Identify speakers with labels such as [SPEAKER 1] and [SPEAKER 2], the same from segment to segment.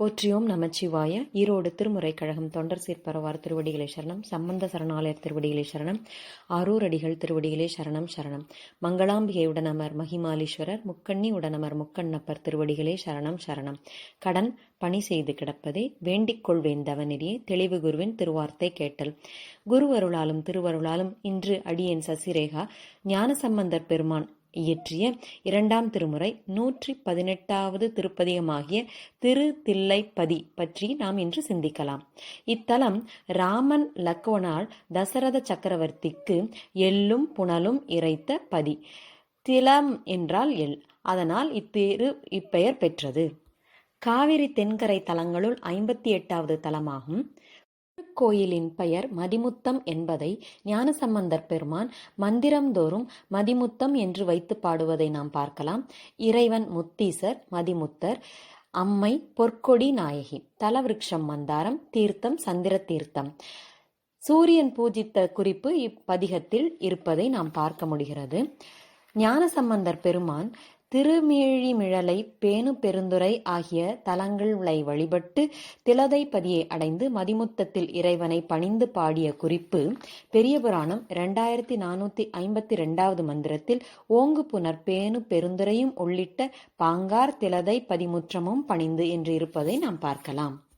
[SPEAKER 1] போற்றியோம் நமச்சிவாய. ஈரோடு திருமுறை கழகம் தொண்டர் சீர்பரவார் திருவடிகளே சரணம். சம்பந்த சரணாலயர் திருவடிகளே சரணம். ஆரூர் அடிகள் திருவடிகளே சரணம் சரணம். மங்களாம்பிகை உடனமர் மகிமாலீஸ்வரர் முக்கண்ணி உடனமர் முக்கண்ணப்பர் திருவடிகளே சரணம் சரணம். கடன் பணி செய்து கிடப்பதே வேண்டிக் கொள்வேன் தவநெறியே தெளிவு குருவின் திருவார்த்தை கேட்டல். குருவருளாலும் திருவருளாலும் இன்று அடியேன் சசிரேகா ஞானசம்பந்தர் பெருமான் இயற்றிய இரண்டாம் திருமுறை நூற்றி பதினெட்டாவது திருப்பதிகமாகிய திரு தில்லைப்பதி பற்றி நாம் இன்று சிந்திக்கலாம். இத்தலம் ராமன் லக்வனால் தசரத சக்கரவர்த்திக்கு எள்ளும் புனலும் இறைத்த பதி. திலம் என்றால் எல் அதனால் இத்திரு இப்பெயர் பெற்றது. காவிரி தென்கரை தலங்களுள் ஐம்பத்தி எட்டாவது தலமாகும். திருக்கோயிலின் பெயர் மதிமுத்தம் என்பதை ஞானசம்பந்தர் பெருமான் மந்திரம்தோறும் மதிமுத்தம் என்று வைத்து பாடுவதை நாம் பார்க்கலாம். இறைவன் முத்தீசர் மதிமுத்தர் அம்மை பொற்கொடி நாயகி தலவிருட்சம் மந்தாரம் தீர்த்தம் சந்திர தீர்த்தம். சூரியன் பூஜித்த குறிப்பு இப்பதிகத்தில் இருப்பதை நாம் பார்க்க முடிகிறது. ஞானசம்பந்தர் பெருமான் திருமீழிமிழலை பேணு பெருந்துறை ஆகிய தலங்களை வழிபட்டு திலதைப்பதியை அடைந்து மதிமுத்தத்தில் இறைவனை பணிந்து பாடிய குறிப்பு பெரிய புராணம் இரண்டாயிரத்தி நானூத்தி ஐம்பத்தி ரெண்டாவது மந்திரத்தில் ஓங்கு புனர் பேணு பெருந்துரையும் உள்ளிட்ட பாங்கார் திலதை பதிமுற்றமும் பணிந்து என்று இருப்பதை நாம் பார்க்கலாம்.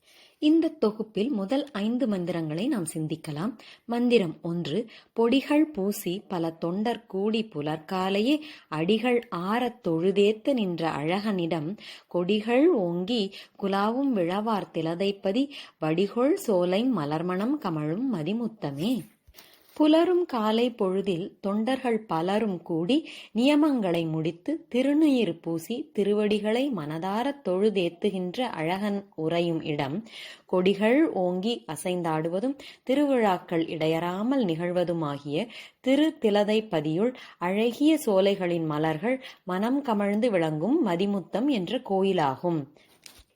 [SPEAKER 1] இந்த தொகுப்பில் முதல் ஐந்து மந்திரங்களை நாம் சிந்திக்கலாம். மந்திரம் ஒன்று பொடிகள் பூசி பல தொண்டர் கூடி புலர்காலையே அடிகள் ஆறத் தொழுதேத்து நின்ற அழகனிடம் கொடிகள் ஓங்கி குலாவும் விழவார் திலதைப்பதி வடிகொள் சோலை மலர்மணம் கமழும் மதிமுத்தமே. புலரும் காலை பொழுதில் தொண்டர்கள் பலரும் கூடி நியமங்களை முடித்து திருநீர் பூசி திருவடிகளை மனதாரத் தொழுதேத்துகின்ற அழகன் உறையும் இடம். கொடிகள் ஓங்கி அசைந்தாடுவதும் திருவிழாக்கள் இடையறாமல் நிகழ்வதுமாகிய திரு திலதைப்பதியுள் அழகிய சோலைகளின் மலர்கள் மனம் கமழ்ந்து விளங்கும் மதிமுத்தம் என்ற கோயிலாகும்.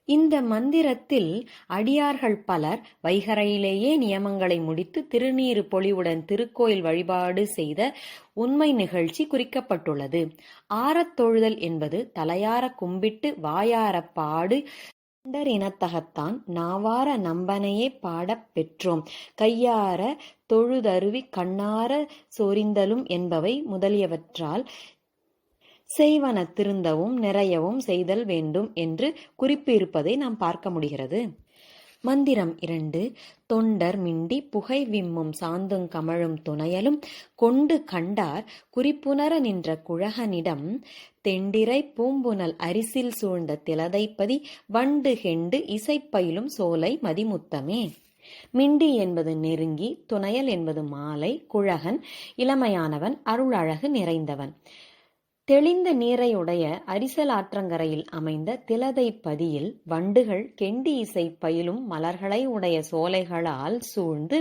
[SPEAKER 1] இந்த மந்திரத்தில் அடியார்கள் பலர் வைகரையிலேயே நியமங்களை முடித்து திருநீறு பொலிவுடன் திருக்கோயில் வழிபாடு செய்த உண்மை நிகழ்ச்சி குறிக்கப்பட்டுள்ளது. ஆரத்தொழுதல் என்பது தலையார கும்பிட்டு வாயார பாடு தொண்டர் இனத்தகத்தான் நாவார நம்பனையே பாடப் பெற்றோம். கையார தொழுதருவி கண்ணார சொரிந்தலும் என்பவை முதலியவற்றால் செய்வன திருந்தவும் நிறையவும் செய்தல் வேண்டும் என்று குறிப்பு இருப்பதை நாம் பார்க்க முடிகிறது. மந்திரம் இரண்டு தொண்டர் மிண்டி புகை விம்மும் சாந்துங் கமழும் துணையலும் கொண்டு கண்டார் குறிப்புணர நின்ற குழகனிடம் தெண்டிரை பூம்புனல் அரிசில் சூழ்ந்த திலதைப்பதி வண்டு கெண்டு இசைப்பயிலும் சோலை மதிமுத்தமே. மிண்டி என்பது நெருங்கி துணையல் என்பது மாலை குழகன் இளமையானவன் அருளழகு நிறைந்தவன். தெளிந்த நீரையுடைய அரிசல் ஆற்றங்கரையில் அமைந்த திலதை பதியில் வண்டுகள் கெண்டி இசை பயிலும் மலர்களை உடைய சோலைகளால் சூழ்ந்து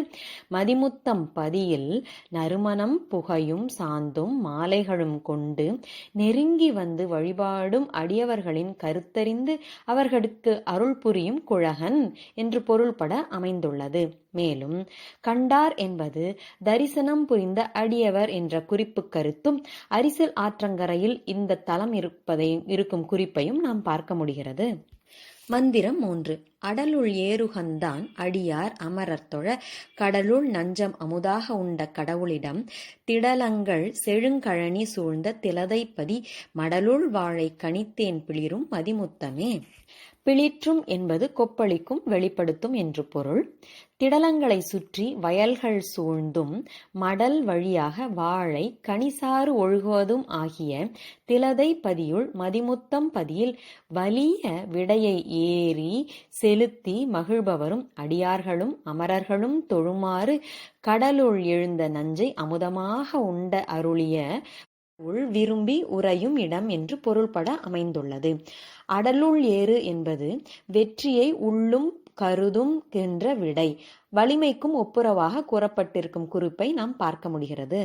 [SPEAKER 1] மதிமுத்தம் பதியில் நறுமணம் புகையும் சாந்தும் மாலைகளும் கொண்டு நெருங்கி வந்து வழிபாடும் அடியவர்களின் கருத்தறிந்து அவர்களுக்கு அருள் புரியும் குழகன் என்று பொருள்பட அமைந்துள்ளது. மேலும் கண்டார் என்பது தரிசனம் புரிந்த அடியவர் என்ற குறிப்பு கருத்தும் அரிசல் ஆற்றங்கரை ஆற்றங்கரையில் இந்த தலம் இருப்பதையும் இருக்கும் குறிப்பையும் நாம் பார்க்க முடிகிறது. மந்திரம் மூன்று. அடலுள் ஏறுகந்தான் அடியார் அமரர் தொழ கடலுள் நஞ்சம் அமுதாக உண்ட கடவுளிடம் திடலங்கள் செழுங்கழனி சூழ்ந்த திலதைப்பதி மடலுள் வாழை கணித்தேன் பிளிரும் மதிமுத்தமே. பிளிற்றும் என்பது கொப்பளிக்கும் வெளிப்படுத்தும் என்று பொருள். திடலங்களை சுற்றி வயல்கள் சூழ்ந்தும் மடல் வழியாக வாழை கனிசாறு ஒழுகுவதும் ஆகிய திலதை பதியுள் மதிமுத்தம் பதியில் வலிய விடையை ஏறி செலுத்தி மகிழ்பவரும் அடியார்களும் அமரர்களும் தொழுமாறு கடலுள் எழுந்த நஞ்சை அமுதமாக உண்ட அருளிய உள் விரும்பி உறையும் இடம் என்று பொருள்பட அமைந்துள்ளது. அடலுள் ஏறு என்பது வெற்றியை உள்ளும் கருதும் என்ற விடை வலிமைக்கும் ஒப்புரவாக கூறப்பட்டிருக்கும் குறிப்பை நாம் பார்க்க முடிகிறது.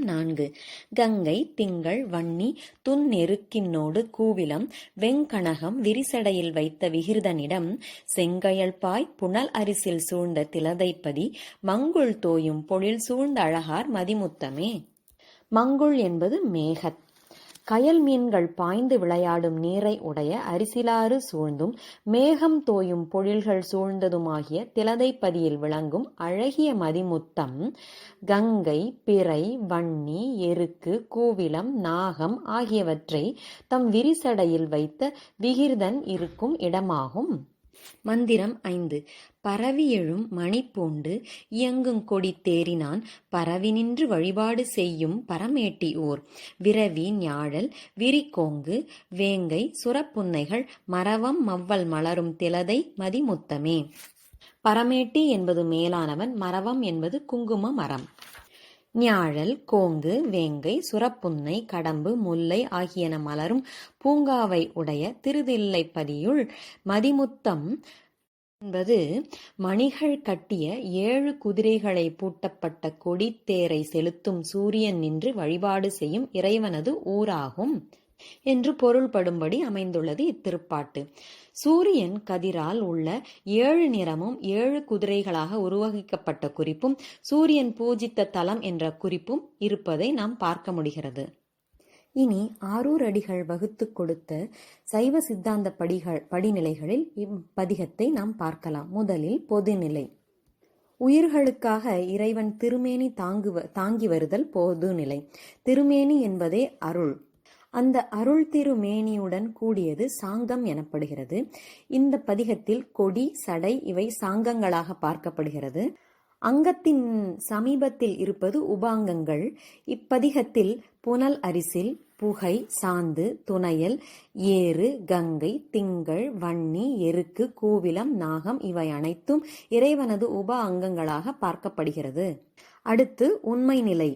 [SPEAKER 1] நான்கு. கங்கை திங்கள் வன்னி துன்னெருக்கினோடு கூவிலம் வெங்கணகம் விரிசடையில் வைத்த விகிர்தனிடம் செங்கயல்பாய் புனல் அரிசில் சூழ்ந்த திலதைப்பதி மங்குள் தோயும் பொழில் சூழ்ந்த அழகார் மதிமுத்தமே. மங்குள் என்பது மேகத். கயல் மீன்கள் பாய்ந்து விளையாடும் நீரை உடைய அரிசிலாறு சூழ்ந்தும் மேகம் தோயும் பொழில்கள் சூழ்ந்ததுமாகிய திலதைப்பதியில் விளங்கும் அழகிய மதிமுத்தம் கங்கை பிறை வன்னி எருக்கு கூவிலம் நாகம் ஆகியவற்றை தம் விரிசடையில் வைத்த விகிர்தன் இருக்கும் இடமாகும். மந்திரம் ஐந்து. பரவி எழும் மணிப்பூண்டு இயங்கும் கொடி தேறினான் பரவி நின்று வழிபாடு செய்யும் பரமேட்டி ஊர் விரவி ஞாழல் விரிகோங்கு வேங்கை சுரப்புன்னைகள் மரவம் மவ்வல் மலரும் திலதை மதிமுத்தமே. பரமேட்டி என்பது மேலானவன் மரவம் என்பது குங்கும மரம். ஞாழல் கோங்கு வேங்கை சுரப்புன்னை கடம்பு முல்லை ஆகியன மலரும் பூங்காவை உடைய திருதில்லைப்பதியுள் மதிமுத்தம் என்பது மணிகள் கட்டிய ஏழு குதிரைகளை பூட்டப்பட்ட கொடித்தேரை செலுத்தும் சூரியன் நின்று வழிபாடு செய்யும் இறைவனது ஊராகும். என்று பொருள்படும்படி அமைந்துள்ளது இத்திருப்பாட்டு. சூரியன் கதிரால் உள்ள ஏழு நிறமும் ஏழு குதிரைகளாக உருவகிக்கப்பட்ட குறிப்பும் சூரியன் பூஜித்த தலம் என்ற குறிப்பும் இருப்பதை நாம் பார்க்க முடிகிறது. இனி ஆரூர் அடிகள் வகுத்து கொடுத்த சைவ சித்தாந்த படிகள் படிநிலைகளில் இப்பதிகத்தை நாம் பார்க்கலாம். முதலில் பொதுநிலை. உயிர்களுக்காக இறைவன் திருமேனி தாங்குவ தாங்கி வருதல் பொதுநிலை. திருமேனி என்பதே அருள். அந்த அருள் திருமேனியுடன் கூடியது சாங்கம் எனப்படுகிறது. இந்த பதிகத்தில் கொடி சடை இவை சாங்கங்களாக பார்க்கப்படுகிறது. அங்கத்தின் சமீபத்தில் இருப்பது உபாங்கங்கள். இப்பதிகத்தில் புனல் அரிசில் புகை சாந்து துணையல் ஏறு கங்கை திங்கள் வன்னி எருக்கு கூவிலம் நாகம் இவை அனைத்தும் இறைவனது உப அங்கங்களாக பார்க்கப்படுகிறது. அடுத்து உண்மை நிலை.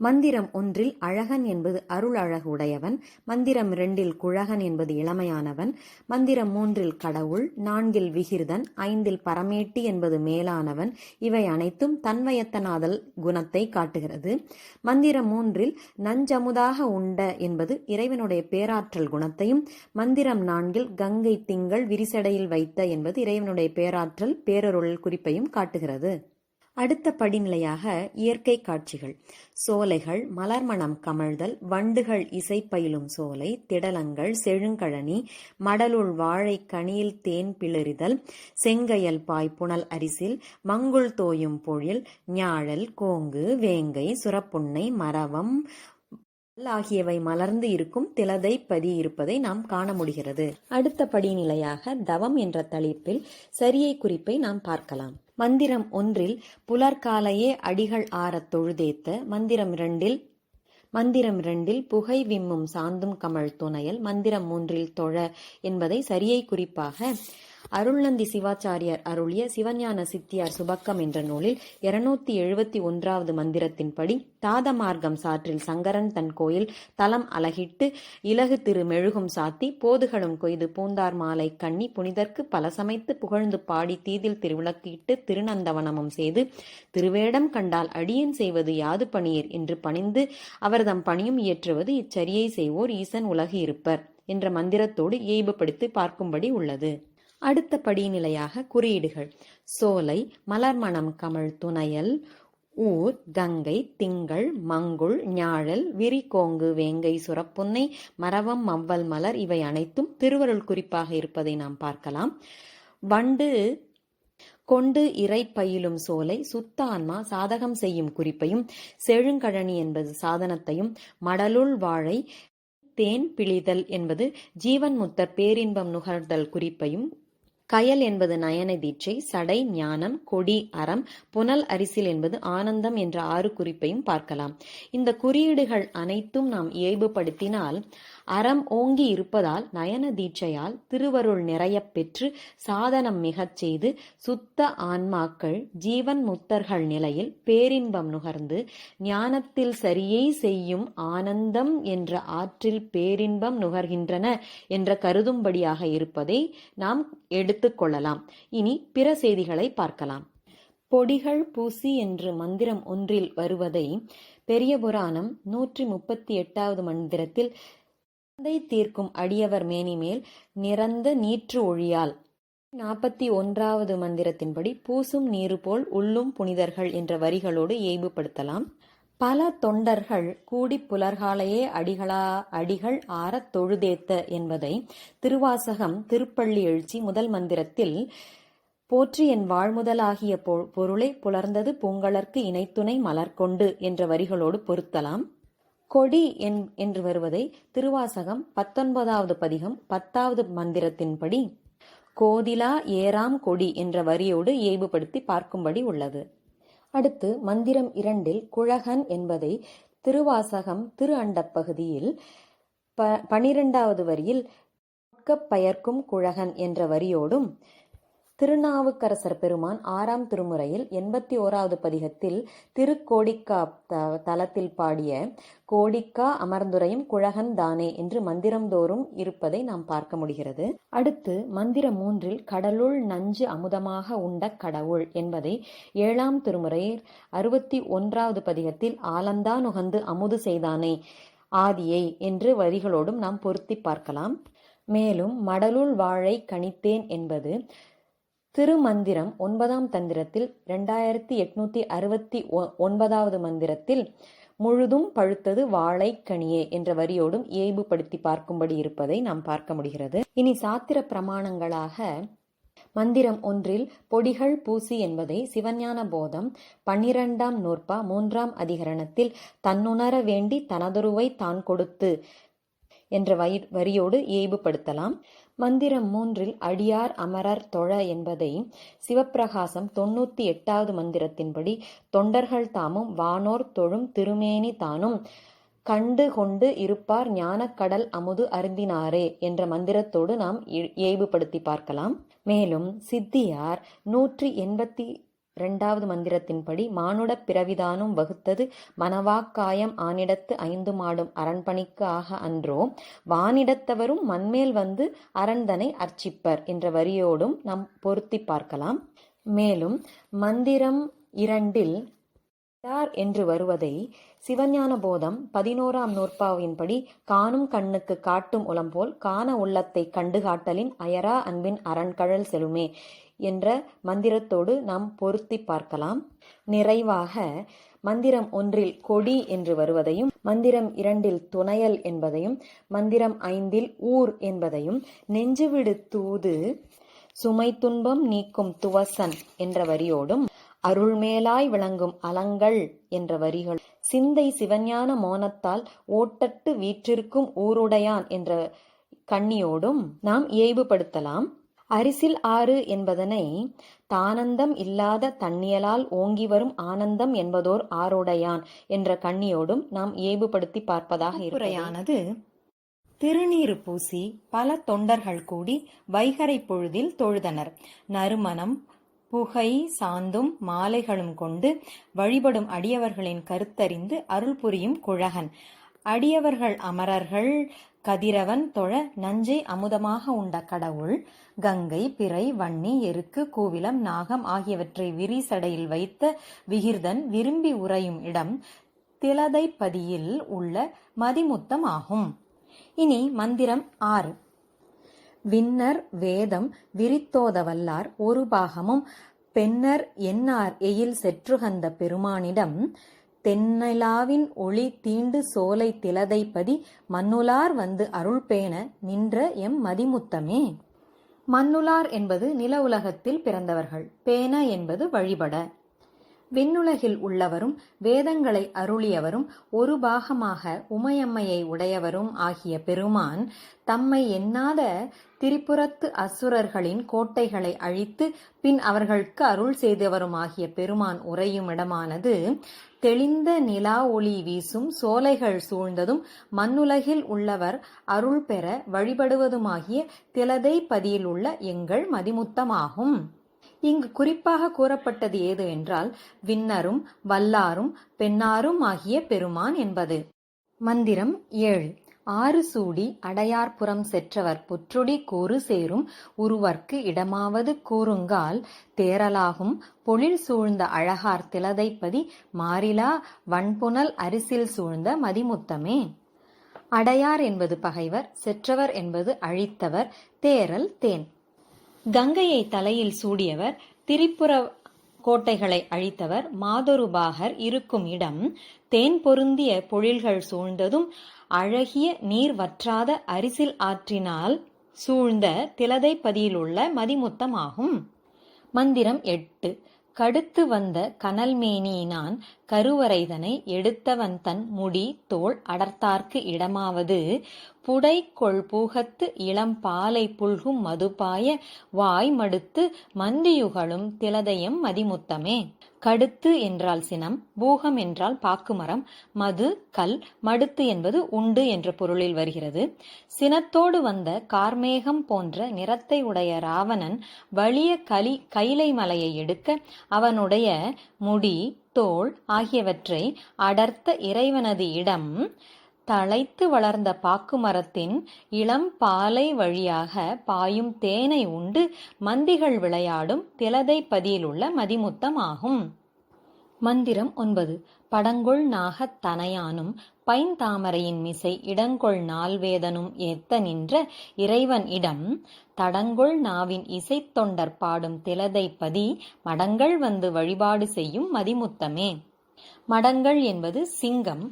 [SPEAKER 1] மந்திரம் ஒன்றில் அழகன் என்பது அருள் அழகு உடையவன் மந்திரம் இரண்டில் குழகன் என்பது இளமையானவன். மந்திரம் மூன்றில் கடவுள் நான்கில் விகிர்தன் ஐந்தில் பரமேட்டி என்பது மேலானவன். இவை அனைத்தும் தன்வயத்தனாதல் குணத்தை காட்டுகிறது. மந்திரம் மூன்றில் நஞ்சமுதாக உண்ட என்பது இறைவனுடைய பேராற்றல் குணத்தையும். மந்திரம் நான்கில் கங்கை திங்கள் விரிசடையில் வைத்த என்பது இறைவனுடைய பேராற்றல் பேரருள் குறிப்பையும் காட்டுகிறது. அடுத்த படிநிலையாக இயற்கை காட்சிகள். சோலைகள் மலர்மணம் கமழ்தல் வண்டுகள் இசை பயிலும் சோலை திடலங்கள் செழுங்கழனி மடலுள் வாழை கனியில் தேன் பிளறிதல் செங்கையல் பாய் புனல் அரிசில் மங்குள் தோயும் பொழில் ஞாழல் கோங்கு வேங்கை சுரப்புண்ணை மரவம் ஆகியவை மலர்ந்து இருக்கும் திலதை பதி இருப்பதை நாம் காண முடிகிறது. அடுத்த படிநிலையாக தவம் என்ற தலைப்பில் சரியை குறிப்பை நாம் பார்க்கலாம். மந்திரம் ஒன்றில் புலர்காலையே அடிகள் ஆறத் தொழுதேத்த மந்திரம் இரண்டில் மந்திரம் இரண்டில் புகை விம்மும் சாந்தும் கமழ் துணையல் மந்திரம் மூன்றில் தொழ என்பதை சரியை குறிப்பாக அருள்நந்தி சிவாச்சாரியார் அருளிய சிவஞான சித்தியார் சுபக்கம் என்ற நூலில் இருநூத்தி எழுபத்தி ஒன்றாவது மந்திரத்தின்படி தாதமார்க்கம் சாற்றில் சங்கரன் தன் கோயில் தலம் அலகிட்டு இலகு திரு மெழுகும் சாத்தி போதுகளும் கொய்து பூந்தார் மாலை கண்ணி புனிதர்க்கு பல சமைத்து புகழ்ந்து பாடி தீதில் திருவிளக்கிட்டு திருநந்தவனமும் செய்து திருவேடம் கண்டால் அடியன் செய்வது யாது பணியர் என்று பணிந்து அவர்தம் பணியும் இயற்றுவது இச்சரியை செய்வோர் ஈசன் உலகு இருப்பர் என்ற மந்திரத்தோடு இயல்புபடுத்தி பார்க்கும்படி உள்ளது. அடுத்த படிநிலையாக குறியீடுகள். சோலை மலர்மணம் கமழ் துணையல் ஊர் கங்கை திங்கள் மங்குள் ஞாழல் விரிகோங்கு வேங்கை சுரப்புன்னை மரவம் மவ்வல் மலர் இவை அனைத்தும் திருவருள் குறிப்பாக இருப்பதை நாம் பார்க்கலாம். வண்டு கொண்டு இறை பயிலும் சோலை சுத்த ஆன்மா சாதகம் செய்யும் குறிப்பையும் செழுங்கழனி என்பது சாதனத்தையும் மடலுள் வாழை தேன் பிழிதல் என்பது ஜீவன் முத்தர் பேரின்பம் நுகர்தல் குறிப்பையும் கயல் என்பது நயன தீட்சை சடை ஞானம் கொடி அறம் புனல் அரிசில் என்பது ஆனந்தம் என்ற ஆறு குறிப்பையும் பார்க்கலாம். இந்த குறியீடுகள் அனைத்தும் நாம் இயல்புபடுத்தினால் அறம் ஓங்கி இருப்பதால் நயன தீட்சையால் திருவருள் நிறையப் பெற்று சாதனம் மிகச் செய்து சுத்த ஆன்மாக்கள் ஜீவன் முத்தர்கள் நிலையில் பேரின்பம் நுகர்ந்து ஞானத்தில் சரியை செய்யும் ஆனந்தம் என்ற ஆற்றில் பேரின்பம் நுகர்கின்றன என்ற கருதும்படியாக இருப்பதை நாம் எடுத்துக்கொள்ளலாம் இனி பிற செய்திகளை பார்க்கலாம். பொடிகள் பூசி என்று மந்திரம் ஒன்றில் வருவதை பெரிய புராணம் நூற்றி முப்பத்தி எட்டாவது மந்திரத்தில் தந்தை தீர்க்கும் அடியவர் மேனிமேல் நிறந்த நீற்று ஒழியால். நாற்பத்தி ஒன்றாவது மந்திரத்தின்படி பூசும் நீரு போல் உள்ளும் புனிதர்கள் என்ற வரிகளோடு இயைபுப்படுத்தலாம் பல தொண்டர்கள் கூடிப் புலர்காலையே அடிகளா அடிகள் ஆறத் தொழுதேத்த என்பதை திருவாசகம் திருப்பள்ளி எழுச்சி முதல் மந்திரத்தில் போற்றி என் வாழ்முதலாகிய பொ பொருளே புலர்ந்தது பூங்கலர்க்கு இணைத்துணை மலர்கொண்டு என்ற வரிகளோடு பொருத்தலாம். கொடி என் என்று வருவதை திருவாசகம் பத்தொன்பதாவது பதிகம் பத்தாவது மந்திரத்தின்படி கோதிலா ஏராம் கொடி என்ற வரியோடு ஏய்வுபடுத்தி பார்க்கும்படி உள்ளது. அடுத்து மந்திரம் இரண்டில் குழகன் என்பதை திருவாசகம் திரு அண்டப் பகுதியில் ப பனிரெண்டாவது வரியில் பயர்க்கும் குழகன் என்ற வரியோடும் திருநாவுக்கரசர் பெருமான் ஆறாம் திருமுறையில் எண்பத்தி ஓராவது பதிகத்தில் திருக்கோடிக்கா த தலத்தில் பாடிய கோடிக்கா அமர்ந்துரையும் குழகன் தானே என்று மந்திரம்தோறும் இருப்பதை நாம் பார்க்க முடிகிறது. அடுத்து மந்திரம் மூன்றில் கடலுள் நஞ்சு அமுதமாக உண்ட கடவுள் என்பதை ஏழாம் திருமுறையில் அறுபத்தி ஒன்றாவது பதிகத்தில் ஆலந்தா நுகந்து அமுது செய்தானே ஆதியை என்று வரிகளோடும் நாம் பொருத்தி பார்க்கலாம். மேலும் மடலுள் வாழை கணித்தேன் என்பது திருமந்திரம் ஒன்பதாம் தந்திரத்தில் இரண்டாயிரத்தி எட்நூத்தி அறுபத்தி ஒன்பதாவது மந்திரத்தில் முழுதும் பழுத்தது வாழைக்கனியே என்ற வரியோடும் இயைபுபடுத்தி பார்க்கும்படி இருப்பதை நாம் பார்க்க முடிகிறது. இனி சாத்திர பிரமாணங்களாக மந்திரம் ஒன்றில் பொடிகள் பூசி என்பதை சிவஞான போதம் பன்னிரண்டாம் நூற்பா மூன்றாம் அதிகரணத்தில் தன்னுணர வேண்டி தனதொருவை தான் கொடுத்து என்ற வரியோடு இயைபுபடுத்தலாம் மந்திரம் மூன்றில் அடியார் அமரர் தொழ என்பதை சிவப்பிரகாசம் தொன்னூத்தி எட்டாவது மந்திரத்தின்படி தொண்டர்கள் தாமும் வானோர் தொழும் திருமேனி தானும் கண்டு கொண்டு இருப்பார் ஞானக்கடல் அமுது அருந்தினாரே என்ற மந்திரத்தோடு நாம் இயைபுபடுத்தி பார்க்கலாம். மேலும் சித்தியார் நூற்றி எண்பத்தி இரண்டாவது மந்திரத்தின்படி மானுடப் பிறவிதானும் வகுத்தது மனவாக்காயம் ஆனிடத்து ஐந்து மாடும் அரண்பணிக்கு ஆக அன்றோ வானிடத்தவரும் மண்மேல் வந்து அரண்தனை அர்ச்சிப்பர் என்ற வரியோடும் நாம் பொருத்தி பார்க்கலாம். மேலும் மந்திரம் இரண்டில் யார் என்று வருவதை சிவஞான போதம் பதினோராம் நூற்பாவின்படி காணும் கண்ணுக்கு காட்டும் உளம்போல் காண உள்ளத்தை கண்டு காட்டலின் அயரா அன்பின் அரண்கழல் செலுமே என்ற மந்திரத்தோடு நாம் பொருத்தி பார்க்கலாம். நிறைவாக மந்திரம் ஒன்றில் கொடி என்று வருவதையும் மந்திரம் இரண்டில் துணையல் என்பதையும் மந்திரம் ஐந்தில் ஊர் என்பதையும் நெஞ்சுவிடு தூது சுமை துன்பம் நீக்கும் துவசன் என்ற வரியோடும் அருள்மேலாய் விளங்கும் அலங்கள் என்ற வரிகள் சிந்தை சிவஞான மோனத்தால் ஓட்டட்டு வீற்றிருக்கும் ஊருடையான் என்ற கண்ணியோடும் நாம் இயைபுபடுத்தலாம். அரிசில் ஆறு என்பதனை தானந்தம் இல்லாத தண்ணியலால் ஓங்கி வரும் ஆனந்தம் என்பதோர் ஆரோடையான் என்ற கண்ணியோடும் நாம் ஏவுபடுத்தி பார்ப்பதாக இருப்பதையானது திருநீறு பூசி பல தொண்டர்கள் கூடி வைகரை பொழுதில் தொழுதனர். நறுமணம் புகை சாந்தும் மாலைகளும் கொண்டு வழிபடும் அடியவர்களின் கருத்தறிந்து அருள் புரியும் குழகன். அடியவர்கள் அமரர்கள் கதிரவன் தொழ நஞ்சை அமுதமாக உண்ட கடவுள் கங்கை பிறை வன்னி எருக்கு கூவிலம் நாகம் ஆகியவற்றை விரிசடையில் வைத்த விகிர்தன் விரும்பி உறையும் இடம் திலதைப்பதியில் உள்ள மதிமுத்தம் ஆகும். இனி மந்திரம் ஆறு. விண்ணர் வேதம் விரித்தோதவல்லார் ஒரு பாகமும் பெண்ணர் என்னார் எயில் செற்றுகந்த பெருமானிடம் தென்னிலாவின் ஒளி தீண்டு சோலை திலதைப்பதி மண்ணுலார் வந்து அருள் பேண நின்ற எம் மதிமுத்தமே. மண்ணுலார் என்பது நில உலகத்தில் பிறந்தவர்கள். பேன என்பது வழிபட. விண்ணுலகில் உள்ளவரும் வேதங்களை அருளியவரும் ஒரு பாகமாக உமையம்மையை உடையவரும் ஆகிய பெருமான் தம்மை எண்ணாத திரிபுரத்து அசுரர்களின் கோட்டைகளை அழித்து பின் அவர்களுக்கு அருள் செய்தவருமாகிய பெருமான் உறையும் இடமானது. தெளிந்த நிலா ஒளி வீசும் சோலைகள் சூழ்ந்ததும் மண்ணுலகில் உள்ளவர் அருள் பெற வழிபடுவதுமாகிய திலதை பதியில் உள்ள எங்கள் மதிமுத்தமாகும். இங்கு குறிப்பாக கூறப்பட்டது ஏது என்றால் விண்ணரும் வல்லாரும் பெண்ணாரும் ஆகிய பெருமான் என்பது. மந்திரம் ஏழு. ஆறு சூடி அடையார்புறம் செற்றவர் புற்றுடி கூறு சேரும் உருவர்க்கு இடமாவது கூறுங்கால் தேரலாகும் பொழில் சூழ்ந்த அழகார் திலதைப்பதி மாறிலா வன்புணல் அரிசில் சூழ்ந்த மதிமுத்தமே. அடையார் என்பது பகைவர் செற்றவர் என்பது அழித்தவர் தேரல் தேன். கங்கையை தலையில் சூடியவர் திரிபுர
[SPEAKER 2] கோட்டைகளை அழித்தவர் மாதொருபாகர் இருக்கும் இடம் தேன் பொருந்திய பொழில்கள் சூழ்ந்ததும் அழகிய நீர் வற்றாத அரிசில் ஆற்றினால் சூழ்ந்த திலதைப்பதியிலுள்ள மதிமுத்தமாகும். மந்திரம் எட்டு. கடுத்து வந்த கனல்மேனியினான் கருவறைதனை எடுத்தவன் தன் முடி தோல் அடர்த்தார்க்கு இடமாவது புடை பூகத்து இளம் பாலை புல்கும் மதுபாய வாய் மடுத்து மந்தியுகளும் திலதயம் மதிமுத்தமே. கடுத்து என்றால் சினம் பூகம் என்றால் பாக்குமரம் மது கல் மடுத்து என்பது உண்டு என்ற பொருளில் வருகிறது. சினத்தோடு வந்த கார்மேகம் போன்ற நிறத்தை உடைய ராவணன் வலிய கலி கைலை மலையை எடுக்க அவனுடைய முடி தோள் ஆகியவற்றை அடர்த்த இறைவனது இடம் தழைத்து வளர்ந்த பாக்கு மரத்தின் இளம் பாலை வழியாக பாயும் தேனை உண்டு மந்திகள் விளையாடும் திலதை பதியிலுள்ள மதிமுத்தமாகும் மந்திரம் ஒன்பது. படங்கொள் நாகத் தனையானும் பைந்தாமரையின் மிசை இடங்கொள் நால்வேதனும் ஏத்த நின்ற இறைவன் இடம். தடங்கொள் நாவின் இசைத்தொண்டர் பாடும் திலதை பதி மடங்கள் வந்து வழிபாடு செய்யும் மதிமுத்தமே. மடங்கள் என்பது சிங்கம்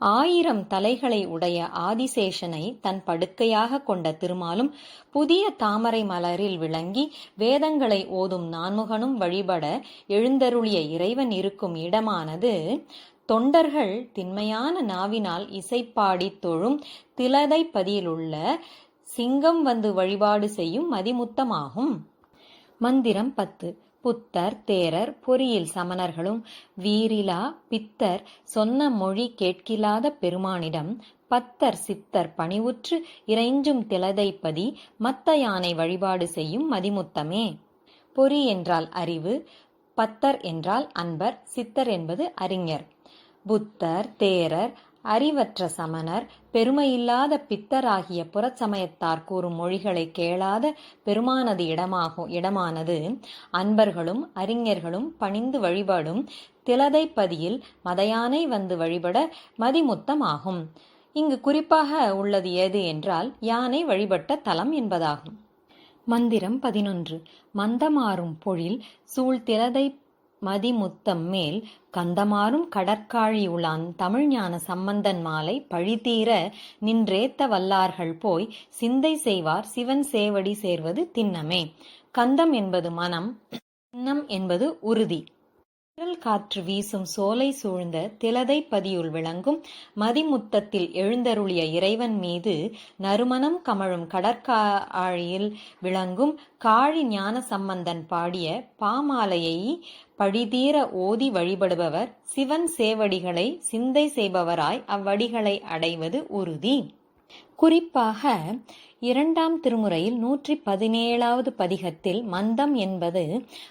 [SPEAKER 2] ஆயிரம் தலைகளை உடைய ஆதிசேஷனை தன் படுக்கையாக கொண்ட திருமாலும் புதிய தாமரை மலரில் விளங்கி வேதங்களை ஓதும் நான்முகனும் வழிபட எழுந்தருளிய இறைவன் இருக்கும் இடமானது தொண்டர்கள் திண்மையான நாவினால் இசைப்பாடி தொழும் திலதைப்பதியிலுள்ள சிங்கம் வந்து வழிபாடு செய்யும் மதிமுத்தமாகும். மந்திரம் பத்து. புத்தர் தேரர் பொறியில் சமணர்களும் வீரிலா பித்தர் சொன்ன மொழி கேட்கிலாத பெருமானிடம் பத்தர் சித்தர் பணிவுற்று இறைஞ்சும் திலதைப்பதி மத்த யானை வழிபாடு செய்யும் மதிமுத்தமே. பொறி என்றால் அறிவு பத்தர் என்றால் அன்பர் சித்தர் என்பது அறிஞர். புத்தர் தேரர் அறிவற்ற சமணர் பெருமையில்லாத பித்தராகிய புறச்சமயத்தார் கூறும் மொழிகளை கேளாத பெருமானது இடமாகும் இடமானது. அன்பர்களும் அறிஞர்களும் பணிந்து வழிபடும் திலதைப்பதியில் மதயானை வந்து வழிபட மதிமுத்தமாகும். இங்கு குறிப்பாக உள்ளது ஏது என்றால் யானை வழிபட்ட தலம் என்பதாகும். மந்திரம் பதினொன்று. மந்தமாறும் பொழில் சூழ்திலதை மதிமுத்தம் மேல் கந்தமாறும் கடற்காழி உளான் தமிழ்ஞான சம்பந்தன் மாலை பழிதீர நின்றேத்த வல்லார்கள் போய் சிந்தை செய்வார் சிவன் சேவடி சேர்வது திண்ணமே கந்தம் என்பது மனம் திண்ணம் என்பது உறுதி. குரல் காற்று வீசும் சோலை சூழ்ந்த திலதை பதியுள் விளங்கும் மதிமுத்தத்தில் எழுந்தருளிய இறைவன் மீது நறுமணம் கமழும் கடற்காழியில் விளங்கும் காழி ஞான சம்பந்தன் பாடிய பாமாலையை பழிதீர ஓதி வழிபடுபவர் சிவன் சேவடிகளை சிந்தை செய்பவராய் அவ்வடிகளை அடைவது உறுதி. குறிப்பாக இரண்டாம் திருமுறையில் நூற்றி பதினேழாவது பதிகத்தில் மந்தம் என்பது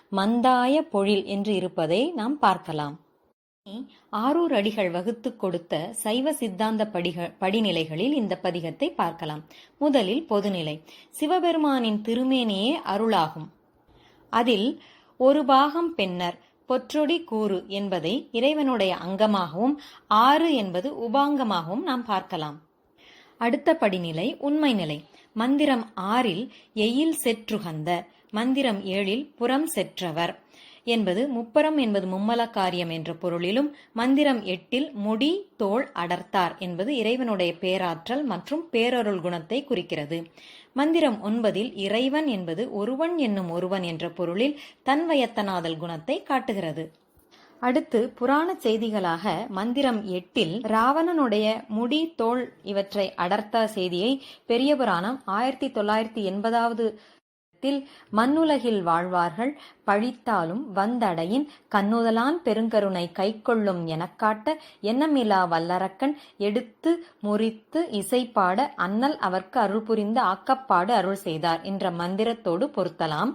[SPEAKER 2] மந்தாய பொழில் என்று இருப்பதை நாம் பார்க்கலாம். ஆரூர் அடிகள் வகுத்து கொடுத்த சைவ சித்தாந்த படிக படிநிலைகளில் இந்த பதிகத்தை பார்க்கலாம். முதலில் பொதுநிலை. சிவபெருமானின் திருமேனியே அருளாகும். அதில் ஒரு பாகம் பெண்ணர் பொற்றொடி கூறு என்பதை இறைவனுடைய அங்கமாகவும் ஆறு என்பது உபாங்கமாகவும் நாம் பார்க்கலாம். அடுத்த படிநிலை உண்மை நிலை. மந்திரம் ஆறில் எயில் செற்றுகந்த. மந்திரம் ஏழில் புறம் செற்றவர் என்பது முப்பரம் என்பது மும்மல காரியம் என்ற பொருளிலும் மந்திரம் எட்டில் முடி தோள் அடர்த்தார் என்பது இறைவனுடைய பேராற்றல் மற்றும் பேரருள் குணத்தை குறிக்கிறது. மந்திரம் ஒன்பதில் இறைவன் என்பது ஒருவன் என்னும் ஒருவன் என்ற பொருளில் தன்வயத்தனாதல் குணத்தை காட்டுகிறது. அடுத்து புராண செய்திகளாக மந்திரம் எட்டில் ராவணனுடைய முடி தோல் இவற்றை அடர்த்த செய்தியை பெரிய புராணம் ஆயிரத்தி தொள்ளாயிரத்தி எண்பதாவது மண்ணுலகில் வாழ்வார்கள். பழித்தாலும் வந்தடையின் கண்ணுதலான் பெருங்கருணை கைக்கொள்ளும் எனக்காட்ட எண்ணமிலா வல்லரக்கன் எடுத்து முறித்து இசைப்பாட அண்ணல் அவர்க்கு அருள் புரிந்து ஆக்கப்பாடு அருள் செய்தார் என்ற மந்திரத்தோடு பொருத்தலாம்.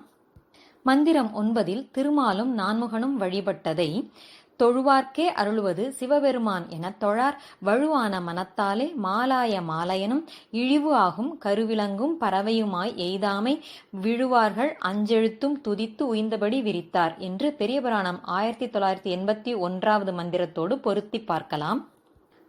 [SPEAKER 2] மந்திரம் ஒன்பதில் திருமாலும் நான்முகனும் வழிபட்டதை தொழுவார்க்கே அருளுவது சிவபெருமான் எனத் தொழார். வழுவான மனத்தாலே மாலாய மாலையனும் இழிவு ஆகும் கருவிலங்கும் பறவையுமாய் எய்தாமை விழுவார்கள் அஞ்செழுத்தும் துதித்து உயிர்ந்தபடி விரித்தார் என்று பெரிய புராணம் ஆயிரத்தி தொள்ளாயிரத்தி எண்பத்தி ஒன்றாவது மந்திரத்தோடு பொருத்தி பார்க்கலாம்.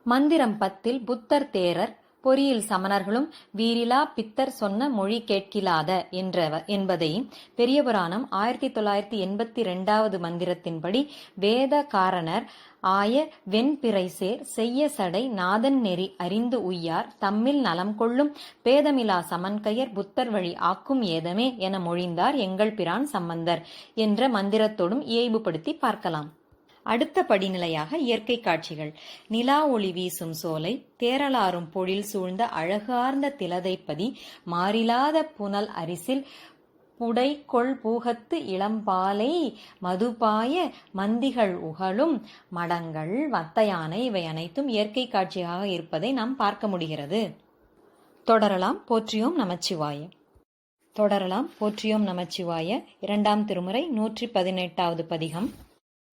[SPEAKER 2] மந்திரம் பத்தில் புத்தர் தேரர் பொறியில் சமணர்களும் வீரிலா பித்தர் சொன்ன மொழி கேட்கிலாத என்ற என்பதை பெரிய புராணம் ஆயிரத்தி தொள்ளாயிரத்தி எண்பத்தி இரண்டாவது மந்திரத்தின்படி வேத காரணர் ஆய வெண்பிறைசேர் செய்ய சடை நாதன் நெறி அறிந்து உய்யார் தம்மில் நலம் கொள்ளும் பேதமிலா சமன்கயர் புத்தர் வழி ஆக்கும் ஏதமே என மொழிந்தார் எங்கள் பிரான் சம்பந்தர் என்ற மந்திரத்தோடும் இயைபுபடுத்தி பார்க்கலாம். அடுத்த படிநிலையாக இயற்கை காட்சிகள். நிலா ஒளி வீசும் சோலை தேரலாறும் பொழில் சூழ்ந்த அழகார்ந்த திலதைப்பதி மாறிலாத புனல் அரிசில் புடைக்கொள் பூகத்து இளம்பாலை மதுபாய மந்திகள் உகழும் மடங்கள் வத்தையானை இவை அனைத்தும் இயற்கை காட்சியாக இருப்பதை நாம் பார்க்க முடிகிறது. தொடரலாம் போற்றியோம் நமச்சிவாய. தொடரலாம் போற்றியோம் நமச்சிவாய இரண்டாம் திருமுறை நூற்றி பதினெட்டாவது பதிகம்.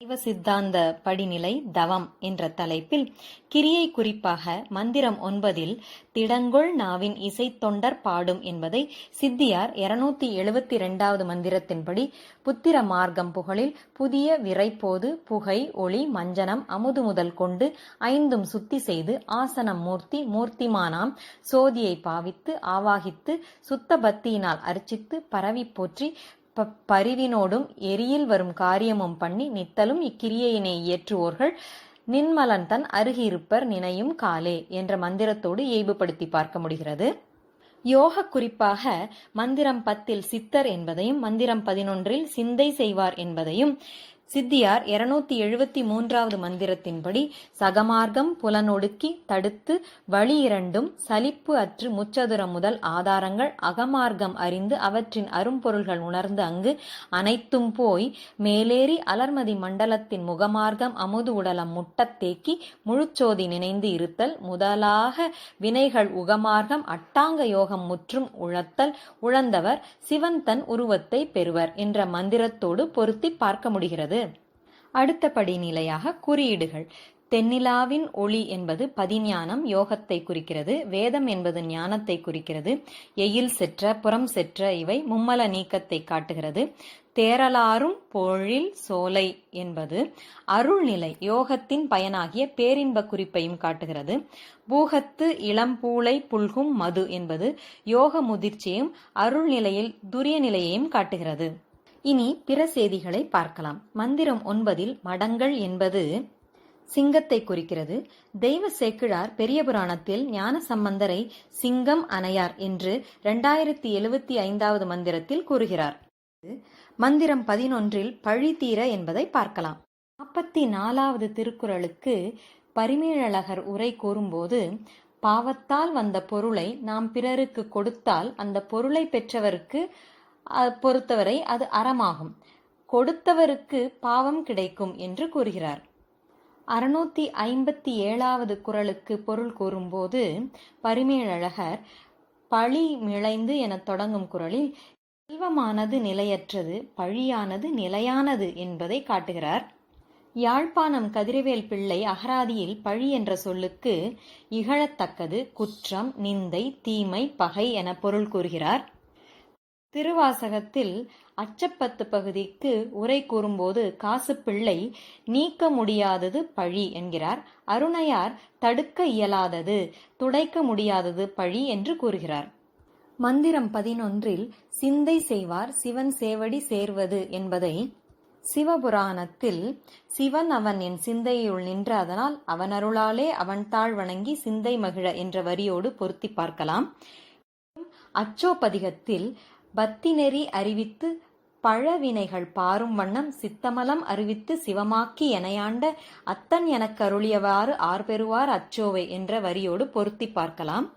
[SPEAKER 2] சைவ சித்தாந்த படிநிலை தவம் என்ற தலைப்பில் கிரியை குறிப்பாக மந்திரம் ஒன்பதில் திடங்கொள் நாவின் இசைத்தொண்டர் பாடும் என்பதை சித்தியார் இருநூத்தி எழுபத்தி இரண்டாவது மந்திரத்தின்படி புத்திர மார்க்கம் புகழில் புதிய விரைப்போது புகை ஒளி மஞ்சனம் அமுது முதல் கொண்டு ஐந்தும் சுத்தி செய்து ஆசனம் மூர்த்தி மூர்த்திமானாம் சோதியை பாவித்து ஆவாகித்து சுத்த பக்தியினால் அர்ச்சித்து பரவி போற்றி பரிவினோடும் எரியில் வரும் காரியமும் பண்ணி நித்தலும் இக்கிரியையினை இயற்றுவோர்கள். நின்மலன் தன் அருகிருப்பர் நினையும் காலே என்ற மந்திரத்தோடு இயல்புபடுத்தி பார்க்க முடிகிறது. யோக குறிப்பாக மந்திரம் பத்தில் சித்தர் என்பதையும் மந்திரம் பதினொன்றில் சிந்தை செய்வார் என்பதையும் சித்தியார் இருநூத்தி எழுபத்தி மூன்றாவது மந்திரத்தின்படி சகமார்க்கம் புலனொடுக்கி தடுத்து வழி இரண்டும் சலிப்பு அற்று முச்சதுரம் முதல் ஆதாரங்கள் அகமார்க்கம் அறிந்து அவற்றின் அரும்பொருள்கள் உணர்ந்து அங்கு அனைத்தும் போய் மேலேறி அலர்மதி மண்டலத்தின் முகமார்க்கம் அமுது உடலம் முட்டத் தேக்கி முழுச்சோதி நினைந்து இருத்தல் முதலாக வினைகள் உகமார்க்கம் அட்டாங்க யோகம் முற்றும் உழத்தல் உழந்தவர் சிவன் தன் உருவத்தை பெறுவர் என்ற மந்திரத்தோடு பொருத்தி பார்க்க முடிகிறது. அடுத்த படிநிலையாக குறியீடுகள். தென்னிலாவின் ஒளி என்பது பதிஞானம் யோகத்தை குறிக்கிறது. வேதம் என்பது ஞானத்தை குறிக்கிறது. எயில் செற்ற புறம் செற்ற இவை மும்மல நீக்கத்தை காட்டுகிறது. தேரலாறும் பொழில் சோலை என்பது அருள்நிலை யோகத்தின் பயனாகிய பேரின்ப குறிப்பையும் காட்டுகிறது. பூகத்து இளம்பூளை புல்கும் மது என்பது யோக முதிர்ச்சியும் அருள்நிலையில் துரிய நிலையையும் காட்டுகிறது. இனி பிற செய்திகளை பார்க்கலாம். மந்திரம் ஒன்பதில் மடங்கள் என்பது சிங்கத்தை குறிக்கிறது. தெய்வ சேக்கிழார் பெரிய புராணத்தில் ஞான சம்பந்தரை சிங்கம் அணையார் என்று இரண்டாயிரத்தி எழுவத்தி ஐந்தாவது மந்திரத்தில் கூறுகிறார். மந்திரம் பதினொன்றில் பழி தீர என்பதை பார்க்கலாம். நாற்பத்தி நாலாவது திருக்குறளுக்கு பரிமேழழகர் உரை கூறும்போது பாவத்தால் வந்த பொருளை நாம் பிறருக்கு கொடுத்தால் அந்த பொருளை பெற்றவருக்கு பொறுத்தவரை அது அறமாகும். கொடுத்தவருக்கு பாவம் கிடைக்கும் என்று கூறுகிறார். அறுநூத்தி ஐம்பத்தி ஏழாவது குரலுக்கு பொருள் கூறும்போது பரிமேலழகர் பழி மிளைந்து என தொடங்கும் குரலில் செல்வமானது நிலையற்றது பழியானது நிலையானது என்பதை காட்டுகிறார். யாழ்ப்பாணம் கதிரவேல் பிள்ளை அகராதியில் பழி என்ற சொல்லுக்கு இகழத்தக்கது குற்றம் நிந்தை தீமை பகை என பொருள் கூறுகிறார். திருவாசகத்தில் அச்சப்பத்து பகுதிக்கு உரை கூறும்போது காசுப்பிள்ளை நீக்க முடியாதது பழி என்கிறார். அருணையார் தடுக்க இயலாதது துடைக்க முடியாதது பழி என்று கூறுகிறார். மந்திரம் பதினொன்றில் சிந்தை செய்வார் சிவன் சேவடி சேர்வது என்பதை சிவபுராணத்தில் சிவன் அவன் என் சிந்தையுள் நின்று அதனால் அவன் அருளாலே அவன் தாழ் வணங்கி சிந்தை மகிழ என்ற வரியோடு பொருத்தி பார்க்கலாம். அச்சோபதிகத்தில் பத்தி நெறி அறிவித்து பழவினைகள் பாரும் வண்ணம் சித்தமலம் அறிவித்து சிவமாக்கி எனையாண்ட அத்தன் எனக் கருளியவாறு ஆர்பெறுவார் அச்சோவை என்ற வரியோடு பொருத்தி பார்க்கலாம்.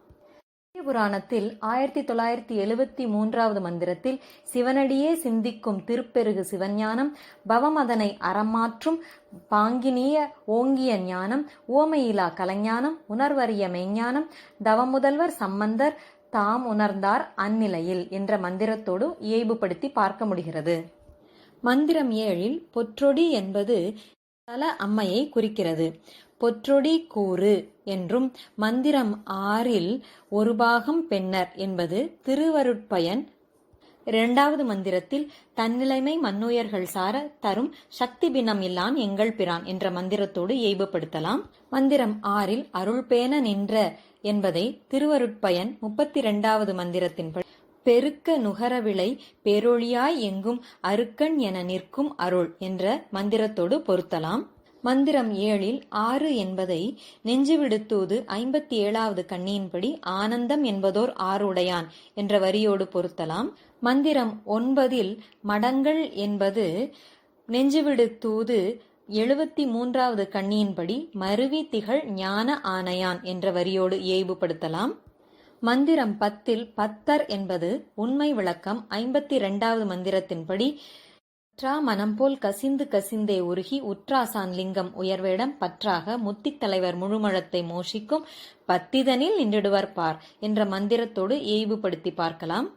[SPEAKER 2] புராணத்தில் ஆயிரத்தி தொள்ளாயிரத்தி எழுவத்தி மூன்றாவது மந்திரத்தில் சிவனடியே சிந்திக்கும் திருப்பெருகு சிவஞானம் பவமதனை அறமாற்றும் பாங்கினிய ஓங்கிய ஞானம் ஓமையிலா கலைஞானம் உணர்வறிய மெய்ஞானம் தவமுதல்வர் சம்பந்தர் தாம் உணர்ந்தார் அந்நிலையில் என்ற மந்திரத்தோடு இயைபுபடுத்தி பார்க்க முடிகிறது. மந்திரம் ஏழில் பொற்றொடி என்பது தல அம்மையை குறிக்கிறது. பொற்றொடி கூறு என்றும் மந்திரம் ஆறில் ஒரு பாகம் பெண்ணர் என்பது திருவருட்பயன் இரண்டாவது மந்திரத்தில் தன்னிலைமை மன்னுயர்கள் சார தரும் சக்தி பினம் இல்லான் எங்கள் பிரான் என்ற மந்திரத்தோடு இயைபுபடுத்தலாம் மந்திரம் ஆறில் அருள்பேன நின்ற என்பதை திருவருட்பயன் முப்பத்தி இரண்டாவது மந்திரத்தின்படி பெருக்க நுகரவிளை பேரொழியாய் எங்கும் அருக்கன் என நிற்கும் அருள் என்ற மந்திரத்தோடு பொருத்தலாம். மந்திரம் ஏழில் ஆறு என்பதை நெஞ்சுவிடுத்தூது ஐம்பத்தி ஏழாவது கண்ணியின்படி ஆனந்தம் என்பதோர் ஆறுடையான் என்ற வரியோடு பொருத்தலாம். மந்திரம் ஒன்பதில் மடங்கள் என்பது நெஞ்சுவிடுத்தூது எழுபத்தி மூன்றாவது கண்ணியின்படி மருவி திகழ் ஞான ஆனையான் என்ற வரியோடு இயைபுபடுத்தலாம் மந்திரம் பத்தில் பத்தர் என்பது உண்மை விளக்கம். ஐம்பத்தி இரண்டாவது மந்திரத்தின்படி பற்றா மனம்போல் கசிந்து கசிந்தே உருகி உற்றாசான் லிங்கம் உயர்வேடம் பற்றாக முத்தித் தலைவர் முழுமழத்தை மோஷிக்கும் பத்திதனில் நின்றிடுவர் பார் என்ற மந்திரத்தோடு இயைபுபடுத்தி பார்க்கலாம்.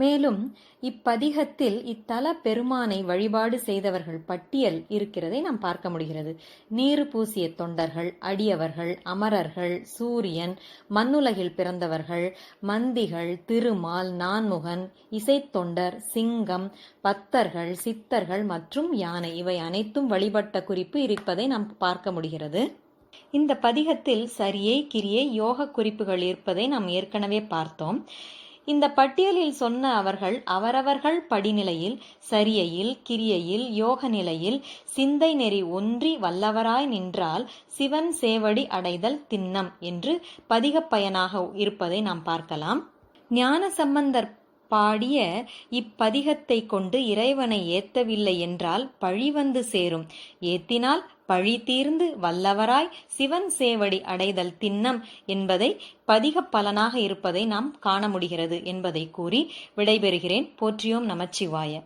[SPEAKER 2] மேலும் இப்பதிகத்தில் இத்தல பெருமானை வழிபாடு செய்தவர்கள் பட்டியல் இருக்கிறதை நாம் பார்க்க முடிகிறது. நீர் பூசிய தொண்டர்கள் அடியவர்கள் அமரர்கள் சூரியன் மண்ணுலகில் பிறந்தவர்கள் மந்திகள் திருமால் நான்முகன் இசைத்தொண்டர் சிங்கம் பத்தர்கள் சித்தர்கள் மற்றும் யானை இவை அனைத்தும் வழிபட்ட குறிப்பு இருப்பதை நாம் பார்க்க முடிகிறது. இந்த பதிகத்தில் சரியை கிரியை யோக குறிப்புகள் இருப்பதை நாம் ஏற்கனவே பார்த்தோம். இந்த பட்டியலில் சொன்ன அவர்கள் அவரவர்கள் படிநிலையில் சரியையில் கிரியையில் யோக நிலையில் சிந்தை நெறி ஒன்றி வல்லவராய் நின்றால் சிவன் சேவடி அடைதல் திண்ணம் என்று பதிகப்பயனாக இருப்பதை நாம் பார்க்கலாம். ஞான சம்பந்தர் பாடிய இப்பதிகத்தை கொண்டு இறைவனை ஏத்தவில்லை என்றால் பழி வந்து சேரும். ஏத்தினால் பழி தீர்ந்து வல்லவராய் சிவன் சேவடி அடைதல் திண்ணம் என்பதை பதிகப் பலனாக இருப்பதை நாம் காண முடிகிறது என்பதை கூறி விடைபெறுகிறேன். போற்றியோம் நமச்சிவாய.